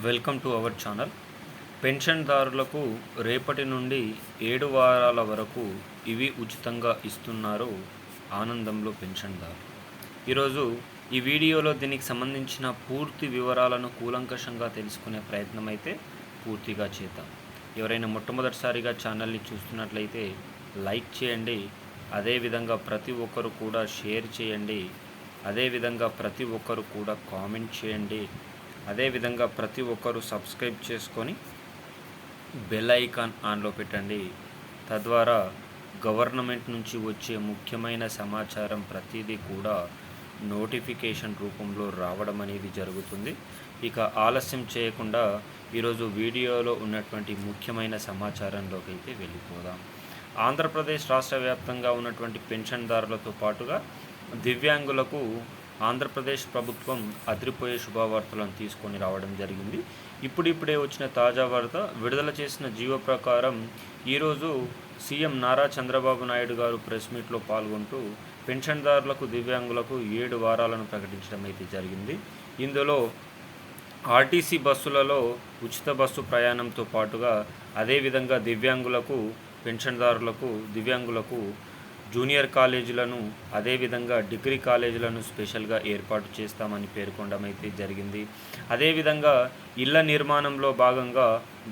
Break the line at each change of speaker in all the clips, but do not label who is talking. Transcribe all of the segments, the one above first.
Welcome to our channel. పెన్షన్దారులకు రేపటి నుండి ఏడు వారాల వరకు ఇవి ఉచితంగా ఇస్తున్నారు ఆనందంలో పెన్షన్దారు ఈరోజు ఈ వీడియోలో దీనికి సంబంధించిన పూర్తి వివరాలను కూలంకషంగా తెలుసుకునే ప్రయత్నం అయితే పూర్తిగా చేద్దాం. ఎవరైనా మొట్టమొదటిసారిగా ఛానల్ని చూస్తున్నట్లయితే లైక్ చేయండి అదేవిధంగా ప్రతి ఒక్కరు కూడా షేర్ చేయండి అదేవిధంగా ప్రతి ఒక్కరు కూడా కామెంట్ చేయండి అదేవిధంగా ప్రతి ఒక్కరూ సబ్స్క్రైబ్ చేసుకొని బెల్ ఐకాన్ ఆన్లో పెట్టండి. తద్వారా గవర్నమెంట్ నుంచి వచ్చే ముఖ్యమైన సమాచారం ప్రతిదీ కూడా నోటిఫికేషన్ రూపంలో రావడం అనేది జరుగుతుంది. ఇక ఆలస్యం చేయకుండా ఈరోజు వీడియోలో ఉన్నటువంటి ముఖ్యమైన సమాచారంలోకి అయితే వెళ్ళిపోదాం. ఆంధ్రప్రదేశ్ రాష్ట్ర వ్యాప్తంగా ఉన్నటువంటి పెన్షన్దారులతో పాటుగా దివ్యాంగులకు ఆంధ్రప్రదేశ్ ప్రభుత్వం అదిరిపోయే శుభవార్తలను తీసుకొని రావడం జరిగింది. ఇప్పుడిప్పుడే వచ్చిన తాజా వార్త విడుదల చేసిన జీవో ప్రకారం ఈరోజు సీఎం నారా చంద్రబాబు నాయుడు గారు ప్రెస్ మీట్లో పాల్గొంటూ పెన్షన్దారులకు దివ్యాంగులకు ఏడు వారాలను ప్రకటించడం అయితే జరిగింది. ఇందులో ఆర్టీసీ బస్సులలో ఉచిత బస్సు ప్రయాణంతో పాటుగా అదేవిధంగా దివ్యాంగులకు పెన్షన్దారులకు దివ్యాంగులకు జూనియర్ కాలేజీలను అదేవిధంగా డిగ్రీ కాలేజీలను స్పెషల్గా ఏర్పాటు చేస్తామని పేర్కొనడం అయితే జరిగింది అదేవిధంగా ఇళ్ళ నిర్మాణంలో భాగంగా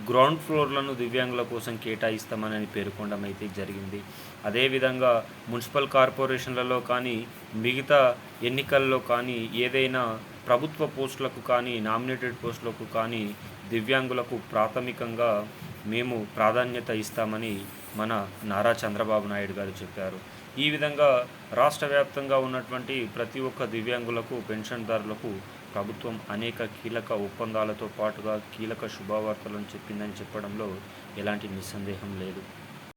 గ్రౌండ్ ఫ్లోర్లను దివ్యాంగుల కోసం కేటాయిస్తామని పేర్కొనడం అయితే జరిగింది అదేవిధంగా మున్సిపల్ కార్పొరేషన్లలో కానీ మిగతా ఎన్నికల్లో కానీ ఏదైనా ప్రభుత్వ పోస్టులకు కానీ నామినేటెడ్ పోస్టులకు కానీ దివ్యాంగులకు ప్రాథమికంగా మేము ప్రాధాన్యత ఇస్తామని మన నారా చంద్రబాబు నాయుడు గారు చెప్పారు. ఈ విధంగా రాష్ట్ర వ్యాప్తంగా ఉన్నటువంటి ప్రతి ఒక్క దివ్యాంగులకు పెన్షన్దారులకు ప్రభుత్వం అనేక కీలక ఒప్పందాలతో పాటుగా కీలక శుభవార్తలను చెప్పిందని చెప్పడంలో ఎలాంటి నిస్సందేహం లేదు.